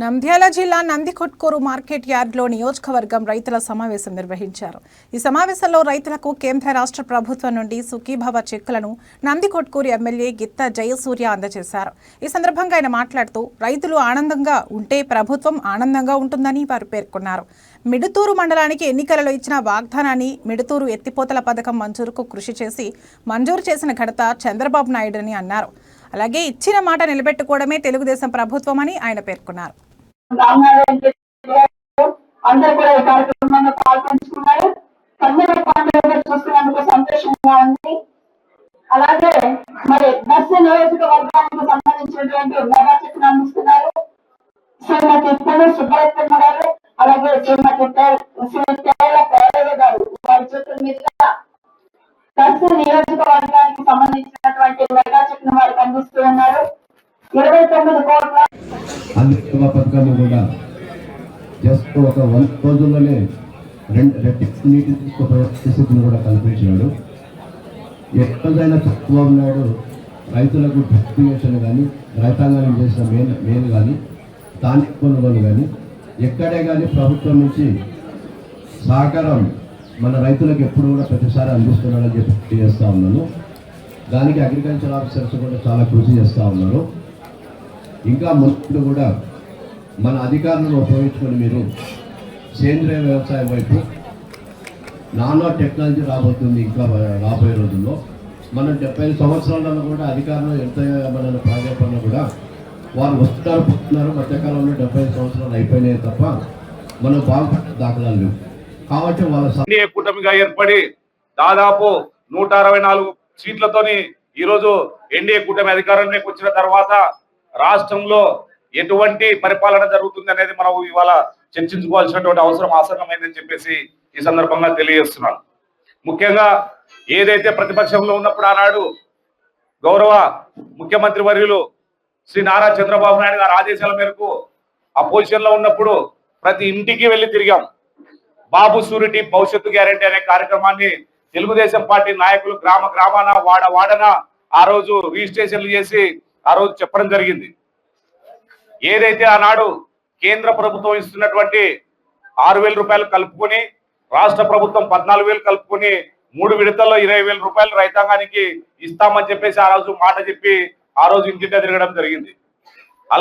నంద్యాల జిల్లా నందికొట్కూరు మార్కెట్ యార్డ్లో నియోజకవర్గం రైతుల సమావేశం నిర్వహించారు. ఈ సమావేశంలో రైతులకు కేంద్ర రాష్ట్ర ప్రభుత్వం నుండి సుఖీభవ చెక్కులను నందికొట్కూరు ఎమ్మెల్యే గిత్త జయసూర్య అందజేశారు. ఈ సందర్భంగా ఆయన మాట్లాడుతూ రైతులు ఆనందంగా ఉంటే ప్రభుత్వం ఆనందంగా ఉంటుందని వారు పేర్కొన్నారు. మిడుతూరు మండలానికి ఎన్నికలలో ఇచ్చిన వాగ్దానాన్ని మిడుతూరు ఎత్తిపోతల పథకం మంజూరుకు కృషి చేసి మంజూరు చేసిన ఘనత చంద్రబాబు నాయుడని అన్నారు. అలాగే ఇచ్చిన మాట నిలబెట్టుకోవడమే తెలుగుదేశం ప్రభుత్వం అని ఆయన పేర్కొన్నారు. రామనారాయణ అందరూ కూడా ఈ కార్యక్రమంలో పాల్పంచుకున్నారు. కన్నుల పండుగ చూస్తున్నందుకు సంతోషంగా ఉంది. అలాగే మరి దర్శ నియోజకవర్గానికి సంబంధించినటువంటి మెగా చెక్కును అందిస్తున్నారు. శ్రీమతి పులు సుబ్బరత్న గారు అలాగే శ్రీమతి తే- శ్రీ గారు వారి చేతుల మీదుగా దర్శ నియోజకవర్గానికి సంబంధించినటువంటి మెగా చెక్కును వారికి అందిస్తూ ఉన్నారు. ఇరవై తొమ్మిది కోట్ల అన్ని పథకాలు కూడా జస్ట్ ఒక వన్ రోజుల్లోనే రెండు రెట్టింపు నీటి తీసుకుపోయే పరిస్థితిని కూడా కల్పించినాడు. ఎక్కడైనా తక్కువ ఉన్నాడు రైతులకు డిస్ట్రిబ్యూషన్ కానీ రైతాంగం చేసిన మేలు మేలు కానీ స్థానిక కొనుగోలు కానీ ఎక్కడే కానీ ప్రభుత్వం నుంచి సహకారం మన రైతులకు ఎప్పుడు కూడా ప్రతిసారి అందిస్తున్నాడని చెప్పి చేస్తూ ఉన్నాను. దానికి అగ్రికల్చర్ ఆఫీసర్స్ కూడా చాలా కృషి చేస్తూ ఉన్నారు. ఇంకా ముందు కూడా మన అధికారులను ఉపయోగించుకొని మీరు సేంద్రియ వ్యవసాయం వైపు నానో టెక్నాలజీ రాబోతుంది ఇంకా రాబోయే రోజుల్లో. మనం డెబ్బై ఐదు సంవత్సరాలలో కూడా అధికారులు ఎంత మనల్ని ప్రాధాన్యపడినా కూడా వారు వస్తున్నారు పోతున్నారు. మధ్యకాలంలో డెబ్బై ఐదు సంవత్సరాలు అయిపోయినాయి తప్ప మనం బాగుపడ్డ దాఖలాలు లేవు. కాబట్టి వాళ్ళ కూటమిగా ఏర్పడి దాదాపు నూట అరవై నాలుగు సీట్లతోని ఈరోజు ఎన్డీఏ కూటమి అధికారంలోకి వచ్చిన తర్వాత రాష్ట్రంలో ఎటువంటి పరిపాలన జరుగుతుంది అనేది మనం ఇవాళ చర్చించుకోవాల్సినటువంటి అవసరం ఆసన్నమైందని చెప్పేసి ఈ సందర్భంగా తెలియజేస్తున్నాను. ముఖ్యంగా ఏదైతే ప్రతిపక్షంలో ఉన్నప్పుడు ఆనాడు గౌరవ ముఖ్యమంత్రి వర్యులు శ్రీ నారా చంద్రబాబు నాయుడు గారి ఆదేశాల మేరకు అపోజిషన్లో ఉన్నప్పుడు ప్రతి ఇంటికి వెళ్ళి తిరిగాం. బాబు సూరిటీ భవిష్యత్తు గ్యారెంటీ అనే కార్యక్రమాన్ని తెలుగుదేశం పార్టీ నాయకులు గ్రామ గ్రామాన వాడ వాడన ఆ రోజు రిజిస్ట్రేషన్లు చేసి ఆ రోజు చెప్పడం జరిగింది. ఏదైతే ఆనాడు కేంద్ర ప్రభుత్వం ఇస్తున్నటువంటి ఆరు వేల రూపాయలు కలుపుకొని రాష్ట్ర ప్రభుత్వం పద్నాలుగు వేలు కలుపుకొని మూడు విడతల్లో ఇరవై వేల రూపాయలు రైతాంగానికి ఇస్తామని చెప్పేసి ఆ రోజు మాట చెప్పి ఆ రోజు ఇంటింటా తిరగడం జరిగింది.